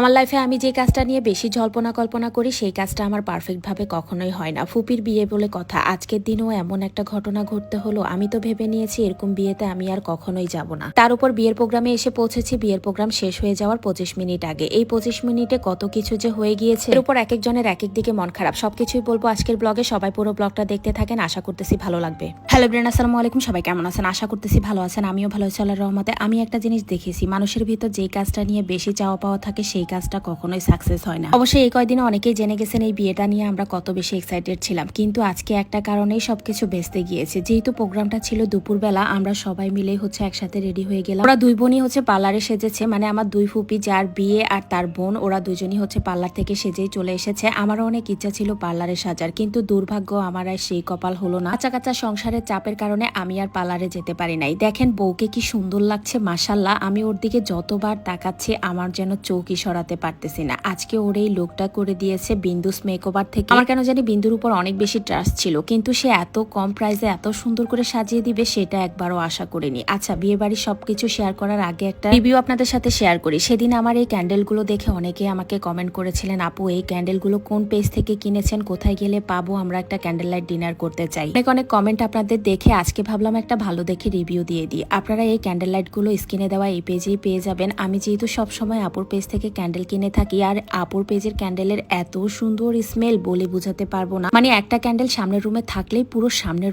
আমার লাইফে আমি যে কাজটা নিয়ে বেশি জল্পনা কল্পনা করি, সেই কাজটা আমার পারফেক্ট ভাবে কখনোই হয় না। ফুপির বিয়ে বলে কথা, আজকের দিনও এমন একটা ঘটনা ঘটতে হলো, আমি তো ভেবে নিয়েছি এরকম বিয়েতে আমি আর কখনোই যাব না। তার উপর বিয়ের প্রোগ্রামে এসে পৌঁছেছি, বিয়ের প্রোগ্রাম শেষ হয়ে যাওয়ার পঁচিশ মিনিট আগে। এই পঁচিশ মিনিটে কত কিছু যে হয়ে গিয়েছে, এর উপর এক একজনের এক এক দিকে মন খারাপ। সবকিছুই বলব আজকের ব্লগে সবাই পুরো ব্লগটা দেখতে থাকেন, আশা করতেছি ভালো লাগবে। হ্যালো ব্রেন, আসসালামু আলাইকুম, সবাই কেমন আছেন? আশা করতেছি ভালো আছেন, আমিও ভালো আছি, আল্লাহর রহমতে। আমি একটা জিনিস দেখেছি, মানুষের ভিতর যেই কাজটা নিয়ে বেশি চাওয়া পাওয়া থাকে, সেই কাজটা কখনোই সাকসেস হয় না। অবশ্যই এই কয়দিনে অনেকেই জেনে গেছেন এই বিয়েটা নিয়ে আমরা কত বেশি এক্সাইটেড ছিলাম। কিন্তু আজকে একটা কারণেই সবকিছু বেচতে গিয়েছে। যেহেতু প্রোগ্রামটা ছিল দুপুরবেলা, আমরা সবাই মিলে হচ্ছে একসাথে রেডি হয়ে গেলাম। ওরা দুই বোনই হচ্ছে পার্লারে সেজেছে মানে আমার দুই ফুপি যার বিয়ে আর তার বোন, ওরা দুজনই হচ্ছে পার্লার থেকে সেজেই চলে এসেছে। আমারও অনেক ইচ্ছা ছিল পার্লারে সাজার, কিন্তু দুর্ভাগ্য আমার আর সেই কপাল হলো না। কাঁচা কাঁচা সংসারের চাপের কারণে আমি আর পার্লারে যেতে পারি নাই। দেখেন বউকে কি সুন্দর লাগছে মাসাল্লাহ আমি ওর দিকে যতবার তাকাচ্ছি, আমার যেন চৌকি সরাতে পারতেছি না। আজকে ওর এই লোকটা করে দিয়েছে বিন্দুস মেকওভার থেকে। আমার কেন জানি বিন্দুর উপর অনেক বেশি ট্রাস্ট ছিল, কিন্তু সে এত কম প্রাইসে এত সুন্দর করে সাজিয়ে দিবে সেটা একবারও আশা করিনি। আচ্ছা বিয়ে বাড়ির সবকিছু শেয়ার করার আগে একটা রিভিউ আপনাদের সাথে শেয়ার করি। সেদিন আমার এই ক্যান্ডেলগুলো দেখে অনেকে আমাকে কমেন্ট করেছিলেন, আপু, এই ক্যান্ডেলগুলো কোন পেজ থেকে কিনেছেন? কোথায় গেলে পাবো? আমরা একটা ক্যান্ডেল লাইট ডিনার করতে চাই। অনেক অনেক কমেন্ট আপনাদের দেখে আজকে ভাবলাম একটা ভালো দেখে রিভিউ দিয়ে দিই। আপনারা এই ক্যান্ডেল লাইটগুলো স্ক্রিনে দেওয়া এই পেজেই পেয়ে যাবেন। আমি যেহেতু সবসময় আপুর পেজ থেকে ক্যান্ডেল কিনে থাকি আর আপুর পেজের ক্যান্ডেলের এত সুন্দর স্মেল বলে বোঝাতে পারব না। মানে একটা ক্যান্ডেল সামনের রুমে থাকলেই পুরো সামনের